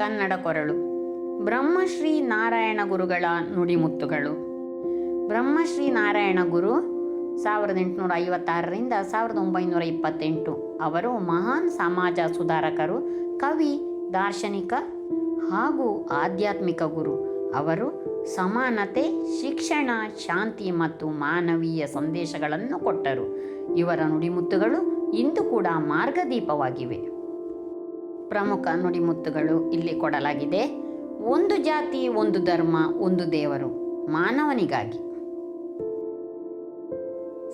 ಕನ್ನಡ ಕೊರಳು. ಬ್ರಹ್ಮಶ್ರೀ ನಾರಾಯಣ ಗುರುಗಳ ನುಡಿಮುತ್ತುಗಳು. ಬ್ರಹ್ಮಶ್ರೀ ನಾರಾಯಣ ಗುರು ಸಾವಿರದ ಎಂಟುನೂರ ಐವತ್ತಾರರಿಂದ ಸಾವಿರದ ಒಂಬೈನೂರ ಇಪ್ಪತ್ತೆಂಟು. ಅವರು ಮಹಾನ್ ಸಮಾಜ ಸುಧಾರಕರು, ಕವಿ, ದಾರ್ಶನಿಕ ಹಾಗೂ ಆಧ್ಯಾತ್ಮಿಕ ಗುರು. ಅವರು ಸಮಾನತೆ, ಶಿಕ್ಷಣ, ಶಾಂತಿ ಮತ್ತು ಮಾನವೀಯ ಸಂದೇಶಗಳನ್ನು ಕೊಟ್ಟರು. ಇವರ ನುಡಿಮುತ್ತುಗಳು ಇಂದು ಕೂಡ ಮಾರ್ಗದೀಪವಾಗಿವೆ. ಪ್ರಮುಖ ನುಡಿಮುತ್ತುಗಳು ಇಲ್ಲಿ ಕೊಡಲಾಗಿದೆ. ಒಂದು ಜಾತಿ, ಒಂದು ಧರ್ಮ, ಒಂದು ದೇವರು, ಮಾನವನಿಗಾಗಿ.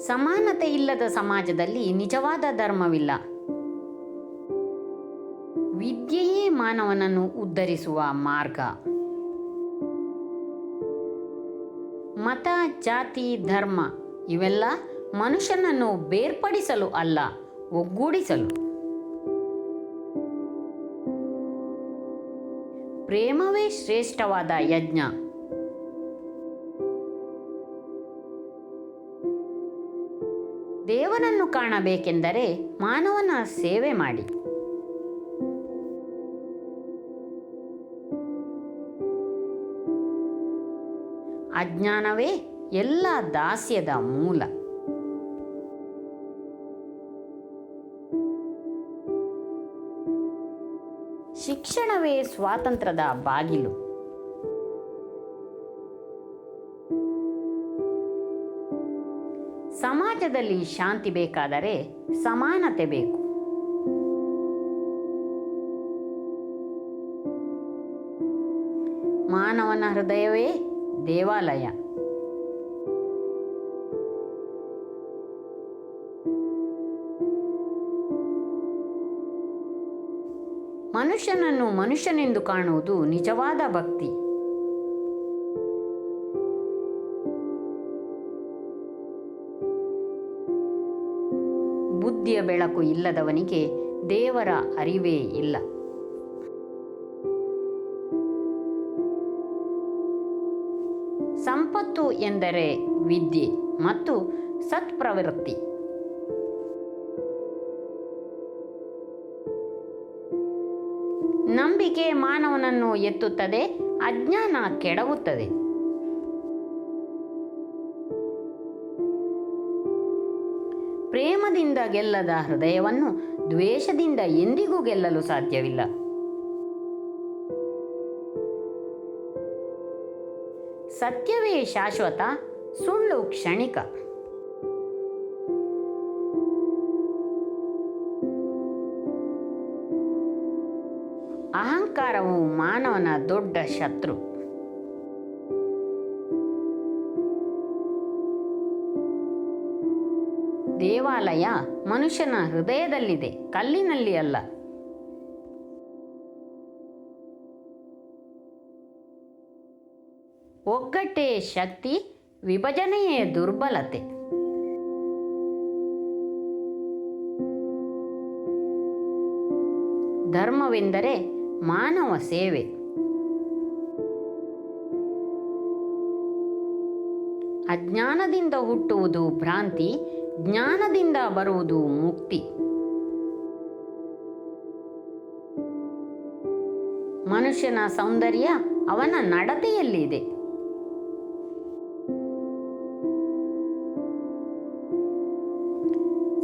ಸಮಾನತೆ ಇಲ್ಲದ ಸಮಾಜದಲ್ಲಿ ನಿಜವಾದ ಧರ್ಮವಿಲ್ಲ. ವಿದ್ಯೆಯೇ ಮಾನವನನ್ನು ಉದ್ಧರಿಸುವ ಮಾರ್ಗ. ಮತ, ಜಾತಿ, ಧರ್ಮ ಇವೆಲ್ಲ ಮನುಷ್ಯನನ್ನು ಬೇರ್ಪಡಿಸಲು ಅಲ್ಲ, ಒಗ್ಗೂಡಿಸಲು. ಪ್ರೇಮವೇ ಶ್ರೇಷ್ಠವಾದ ಯಜ್ಞ. ದೇವನನ್ನು ಕಾಣಬೇಕೆಂದರೆ ಮಾನವನ ಸೇವೆ ಮಾಡಿ. ಅಜ್ಞಾನವೇ ಎಲ್ಲ ದಾಸ್ಯದ ಮೂಲ. ಶಿಕ್ಷಣವೇ ಸ್ವಾತಂತ್ರ್ಯದ ಬಾಗಿಲು. ಸಮಾಜದಲ್ಲಿ ಶಾಂತಿ ಬೇಕಾದರೆ ಸಮಾನತೆ ಬೇಕು. ಮಾನವನ ಹೃದಯವೇ ದೇವಾಲಯ. ಮನುಷ್ಯನನ್ನು ಮನುಷ್ಯನೆಂದು ಕಾಣುವುದು ನಿಜವಾದ ಭಕ್ತಿ. ಬುದ್ಧಿಯ ಬೆಳಕು ಇಲ್ಲದವನಿಗೆ ದೇವರ ಅರಿವೇ ಇಲ್ಲ. ಸಂಪತ್ತು ಎಂದರೆ ವಿದ್ಯೆ ಮತ್ತು ಸತ್ಪ್ರವೃತ್ತಿ. ನಂಬಿಕೆ ಮಾನವನನ್ನು ಎತ್ತುತ್ತದೆ, ಅಜ್ಞಾನ ಕೆಡವುತ್ತದೆ. ಪ್ರೇಮದಿಂದ ಗೆಲ್ಲದ ಹೃದಯವನ್ನು ದ್ವೇಷದಿಂದ ಎಂದಿಗೂ ಗೆಲ್ಲಲು ಸಾಧ್ಯವಿಲ್ಲ. ಸತ್ಯವೇ ಶಾಶ್ವತ, ಸುಳ್ಳು ಕ್ಷಣಿಕ. ಅಹಂಕಾರವು ಮಾನವನ ದೊಡ್ಡ ಶತ್ರು. ದೇವಾಲಯ ಮನುಷ್ಯನ ಹೃದಯದಲ್ಲಿದೆ ಕಲ್ಲಿನಲ್ಲಿ ಅಲ್ಲ. ಒಗ್ಗಟ್ಟೇ ಶಕ್ತಿ ವಿಭಜನೆಯೇ ದುರ್ಬಲತೆ. ಧರ್ಮವೆಂದರೆ ಮಾನವ ಸೇವೆ. ಅಜ್ಞಾನದಿಂದ ಹುಟ್ಟುವುದು ಭ್ರಾಂತಿ ಜ್ಞಾನದಿಂದ ಬರುವುದು ಮುಕ್ತಿ. ಮನುಷ್ಯನ ಸೌಂದರ್ಯ ಅವನ ನಡತೆಯಲ್ಲಿದೆ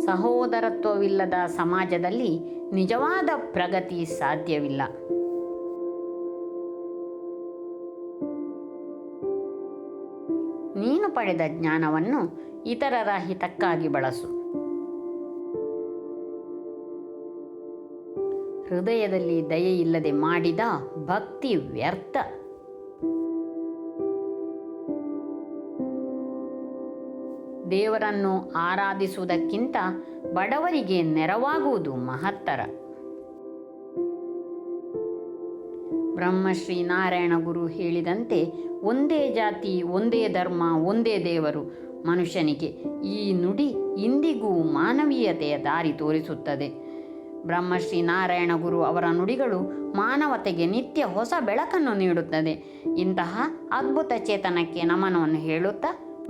ಸಹೋದರತ್ವವಿಲ್ಲದ ಸಮಾಜದಲ್ಲಿ ನಿಜವಾದ ಪ್ರಗತಿ ಸಾಧ್ಯವಿಲ್ಲ. ನೀನು ಪಡೆದ ಜ್ಞಾನವನ್ನು ಇತರರ ಹಿತಕ್ಕಾಗಿ ಬಳಸು. ಹೃದಯದಲ್ಲಿ ದಯೆಯಿಲ್ಲದೆ ಮಾಡಿದ ಭಕ್ತಿ ವ್ಯರ್ಥ. ದೇವರನ್ನು ಆರಾಧಿಸುವುದಕ್ಕಿಂತ ಬಡವರಿಗೆ ನೆರವಾಗುವುದು ಮಹತ್ತರ. ಬ್ರಹ್ಮಶ್ರೀ ನಾರಾಯಣ ಗುರು ಹೇಳಿದಂತೆ ಒಂದೇ ಜಾತಿ, ಒಂದೇ ಧರ್ಮ, ಒಂದೇ ದೇವರು ಮನುಷ್ಯನಿಗೆ ಈ ನುಡಿ ಇಂದಿಗೂ ಮಾನವೀಯತೆಯ ದಾರಿ ತೋರಿಸುತ್ತದೆ. ಬ್ರಹ್ಮಶ್ರೀ ನಾರಾಯಣ ಗುರು ಅವರ ನುಡಿಗಳು ಮಾನವತೆಗೆ ನಿತ್ಯ ಹೊಸ ಬೆಳಕನ್ನು ನೀಡುತ್ತದೆ. ಇಂತಹ ಅದ್ಭುತ ಚೇತನಕ್ಕೆ ನಮನವನ್ನು ಹೇಳುತ್ತಾ